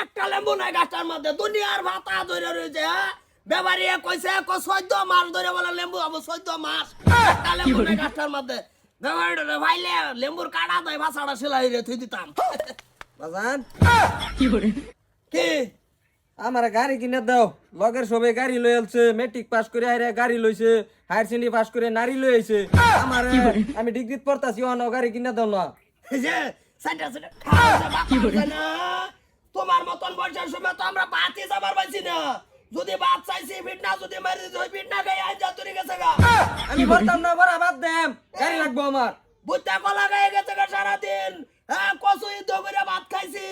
একটা লেম্বু নাই গাছটার মধ্যে। দুনিয়ার ভাতা ধরে রয়েছে হ্যাঁ? বেবারিয়ে কইছে কো চোদ্দ মাস ধরে বলে লেম্বু আবু চোদ্দ মাস একটা লেম্বু নাই গাছটার মধ্যে। বেবারি ভাইলে লেম্বুর কাটা দেয় ভাষাটা সেলাই রে থুই দিতাম। বাজান। কি আমার গাড়ি কিনে দাও। লগের সবে গাড়ি লই আলছে মেট্রিক পাস করে আইরে গাড়ি লইছে হায়ার সেকেন্ডারি পাস করে নারী লই আইছে। আমার আমি ডিগ্রি পড়তাছি অন গাড়ি কিনে দাও না। এই যে সাইডা সাইডা কি না। তোমার সময় তো আমরা বাতি যাবার পাইছি না। যদি বাদ চাইছি ফিট না যদি মারি দিতে হয় ফিট না গাই আজ যা তুই গেছে গা। আমি বলতাম না বড় বাদ দেম গাড়ি লাগবো আমার। বুদ্ধা কলা গায়ে গেছে গা সারাদিন। হ্যাঁ কচু ইদ্ধ করে ভাত খাইছি।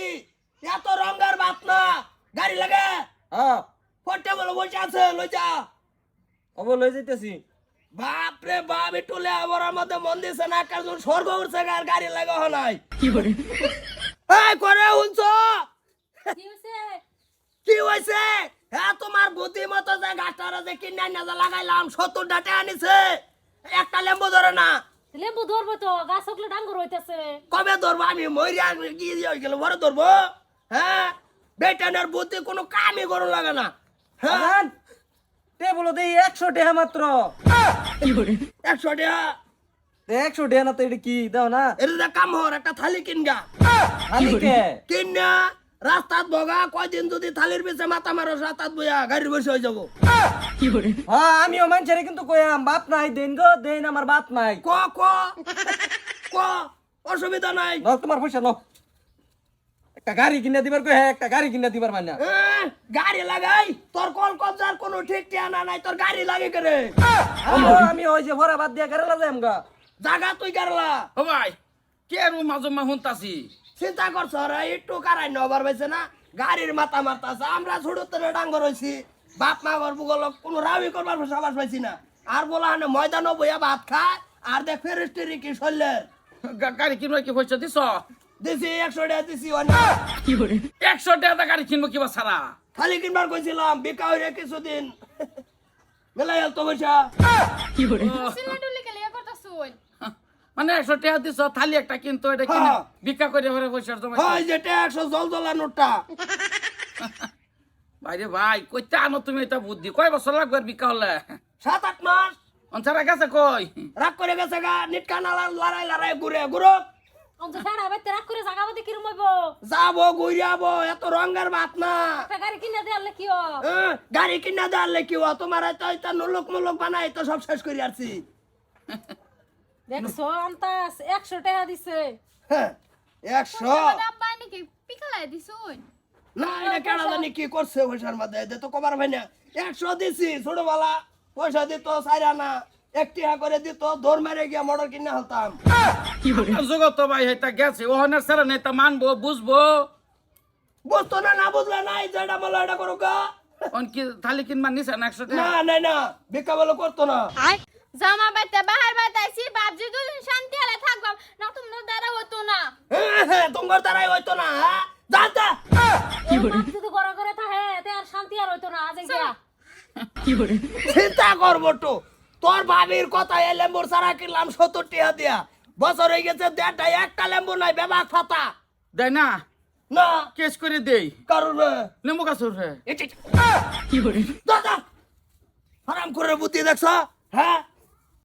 এত রঙের ভাত না। গাড়ি লাগে। হ্যাঁ। ফটে বলে বসে আছে লই যা। অব লই যাইতেছি। বাপ রে বাপ একটু লে আমার মধ্যে মন দিছে না কারণ স্বর্গ উঠছে আর গাড়ি লাগা হয় নাই। কি হলাই এই করে উনছ? কি হয়েছে হ্যাঁ তোমার বুদ্ধি মতো যে গাছটারা যে কিনে না যে লাগাইলাম সত্তর ডাটে আনিছে একটা লেম্বু ধরে না। লেম্বু ধরবো তো গাছ সকলে ডাঙ্গর হইতেছে। কবে ধরবো? আমি মরিয়া কি হয়ে গেল বড় ধরবো? হ্যাঁ? বেটানের বুদ্ধি কোনো কামই করো লাগে না। হ্যাঁ? বাজান দেই একশো টাকা মাত্র। একশো টাকা একশো টাকা না তো এটা কি? দাও না। এটা কাম হর একটা থালি কিনগা। কে? কিনা রাস্তাত বগা কয়দিন যদি থালির পিছে মাথা মারো রাস্তাত বইয়া গাড়ির বসে হয়ে যাব। হ্যাঁ আমিও মানুষের কিন্তু কইয়াম বাপ নাই দেন গো দেন আমার বাপ নাই। ক ক? ক? অসুবিধা নাই। নাও তোমার পয়সা নাও একটা গাড়ি কিনে দিবার কই হ্যাঁ একটা গাড়ি কিনে দিবার মানে। গাড়ি লাগাই তোর কল কবজার কোনো ঠিক ঠিকানা নাই তোর গাড়ি লাগে করে আমি ওই যে ভরা বাদ দিয়া কেরালা যাইম গা। জাগা তুই কারলা ও ভাই কে আর মাঝে মা শুনতাছি? চিন্তা করছ? রে একটু কারাই নবার পাইছে না? গাড়ির মাথা মারতাছে। আমরা ছোট তোরে ডাঙ্গর হইছি। বাপ মা গর্ব গল কোনো রাবি করবার সাবাস পাইছি না। আর বলা হানে ময়দানও বইয়া ভাত খায় আর দেখ ফেরিস্টেরি কি শৈলের। গাড়ি কিনবো কি পয়সা দিছ? দিছি একশো টাকা দিছি একশো টাকা গাড়ি কিনবো কিবা সারা? খালি কিনবার কইছিলাম বিকা হইরে কিছুদিন। মেলাই তো পয়সা। মানে একশো টাকা দিছ থালি একটা কিনতো এটা কিনে হ্যাঁ। ভিক্ষা করে ঘরে পয়সা জমা হয় যেটা একশো জল জলা নোটটা। ভাইরে ভাই কইতে আনো তুমি এটা বুদ্ধি। কয় বছর লাগবে আর ভিক্ষা হলে? সাত আট মাস। অঞ্চরা গেছে কই? রাগ করে গেছে গা নিটকা নালা লড়াই লড়াই ঘুরে ঘুরো। করে যাব ঘুরিয়াবো এত রঙের ভাত না। গাড়ি কিনে দেয়ালে কি হয়? গাড়ি কিনা দেওয়ালে কি তোমার এটা নুলুক বানাই তো সব শেষ করে আসছি। দেখছ আন্তাস একশো টাকা দিছে। হ্যাঁ, একশো? না এটা কেনা জানি কি করছে পয়সার মধ্যে? এদের তো কবার ভাই না। একশো দিছি ছোটবেলা। পয়সা দিত সাইরা না। একটি হা করে দিত দৌড় মেরে গিয়া মোটর কিনে হতাম জগত ভাই এটা গেছে ওহনের সারা নেতা মানবো বুঝব? বুঝতো না না বুঝলে নাই যেটা বলো এটা করো গা অন কি থালি কিনবা নিছে না একশো না না না ভিক্ষা বলে করতো না। জামা বাইতে বাহার বাইতাইছি বাপজি দুদিন শান্তি হলে থাকবাম না তোমার দ্বারা হতো না। তোমার দ্বারাই হইতো না হ্যাঁ? জানতা বাপ যদি গড়া করে থাকে তে আর শান্তি আর হইতো না আজ গিয়া। চিন্তা করব তো তোর ভাবির কথা এ লেম্বুর সারা কিনলাম সত্তর টিয়া দিয়া। বছর হয়ে গেছে দেড়টা একটা লেম্বু নাই বেবাক ফাতা। দেয় না? না। কেস করে দেই। কারণ নেমু গাছ রে দাদা হারাম করে? বুদ্ধি দেখছ হ্যাঁ?